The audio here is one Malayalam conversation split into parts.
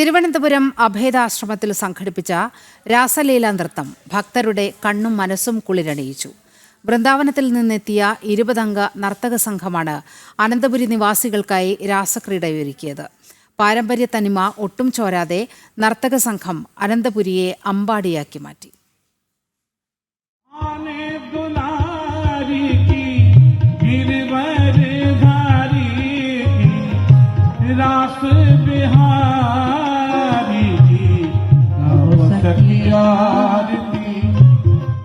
തിരുവനന്തപുരം അഭേദാശ്രമത്തിൽ സംഘടിപ്പിച്ച രാസലീല നൃത്തം ഭക്തരുടെ കണ്ണും മനസ്സും കുളിരണിയിച്ചു. വൃന്ദാവനത്തിൽ നിന്നെത്തിയ ഇരുപതംഗ നർത്തക സംഘമാണ് അനന്തപുരി നിവാസികൾക്കായി രാസക്രീഡ ഒരുക്കിയത് പാരമ്പര്യ തനിമ ഒട്ടും ചോരാതെ നർത്തക സംഘം അനന്തപുരിയെ അമ്പാടിയാക്കി മാറ്റി.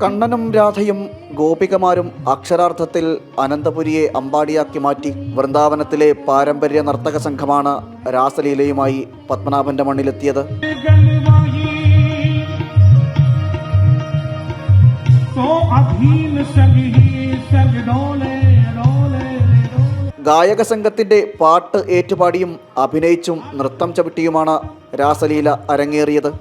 കണ്ണനും രാധയും ഗോപികമാരും അക്ഷരാർത്ഥത്തിൽ അനന്തപുരിയെ അമ്പാടിയാക്കി മാറ്റി വൃന്ദാവനത്തിലെ പാരമ്പര്യ നർത്തക സംഘമാണ് രാസലീലയുമായി പത്മനാഭന്റെ മണ്ണിലെത്തിയത്. ഗായക സംഘത്തിന്റെ പാട്ട് ഏറ്റുപാടിയും അഭിനയിച്ചും നൃത്തം ചവിട്ടിയുമാണ് രാസലീല അരങ്ങേറിയത്.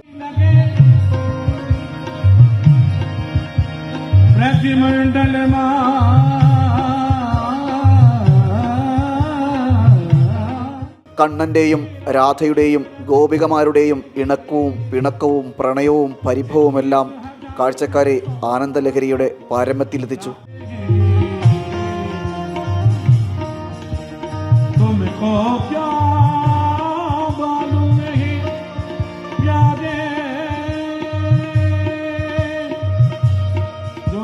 കണ്ണന്റെയും രാധയുടെയും ഗോപികമാരുടെയും ഇണക്കവും പിണക്കവും പ്രണയവും പരിഭവുമെല്ലാം കാഴ്ചക്കാരെ ആനന്ദലഹരിയുടെ പാരമ്യത്തിലെത്തിച്ചു. തുമിക്കോ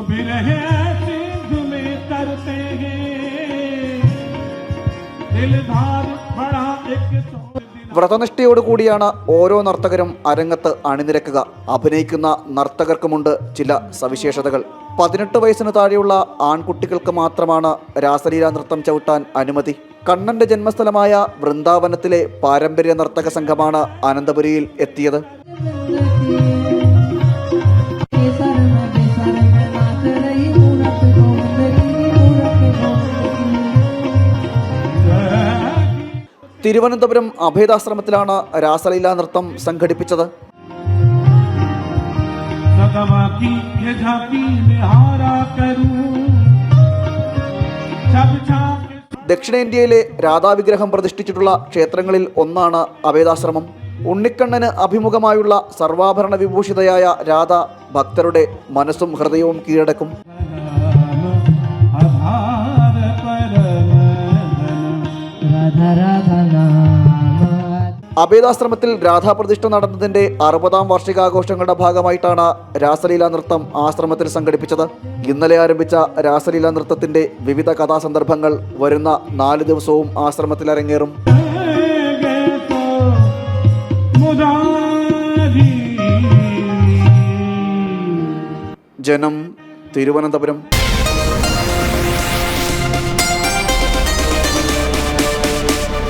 जो भी रहे सिंधु में करते हैं दिलधार बड़ा एक सौ വ്രതനിഷ്ഠയോടുകൂടിയാണ് ഓരോ നർത്തകരും അരങ്ങത്ത് അണിനിരക്കുക അഭിനയിക്കുന്ന നർത്തകർക്കുമുണ്ട് ചില സവിശേഷതകൾ പതിനെട്ട് വയസ്സിന് താഴെയുള്ള ആൺകുട്ടികൾക്ക് മാത്രമാണ് രാസലീല നൃത്തം ചവിട്ടാൻ അനുമതി കണ്ണന്റെ ജന്മസ്ഥലമായ വൃന്ദാവനത്തിലെ പാരമ്പര്യ നർത്തക സംഘമാണ് അനന്തപുരിയിൽ എത്തിയത് തിരുവനന്തപുരം അഭേദാശ്രമത്തിലാണ് രാസലീല നൃത്തം സംഘടിപ്പിച്ചത്. ദക്ഷിണേന്ത്യയിലെ രാധാവിഗ്രഹം പ്രതിഷ്ഠിച്ചിട്ടുള്ള ക്ഷേത്രങ്ങളിൽ ഒന്നാണ് അഭേദാശ്രമം. ഉണ്ണിക്കണ്ണന് അഭിമുഖമായുള്ള സർവാഭരണ വിഭൂഷിതയായ രാധ ഭക്തരുടെ മനസ്സും ഹൃദയവും കീഴടക്കും. അഭേദാശ്രമത്തിൽ രാധാപ്രതിഷ്ഠ നടന്നതിന്റെ അറുപതാം വാർഷികാഘോഷങ്ങളുടെ ഭാഗമായിട്ടാണ് രാസലീല നൃത്തം ആശ്രമത്തിൽ സംഘടിപ്പിച്ചത്. ഇന്നലെ ആരംഭിച്ച രാസലീല നൃത്തത്തിന്റെ വിവിധ കഥാസന്ദർഭങ്ങൾ വരുന്ന നാല് ദിവസവും ആശ്രമത്തിൽ അരങ്ങേറും. ജനം തിരുവനന്തപുരം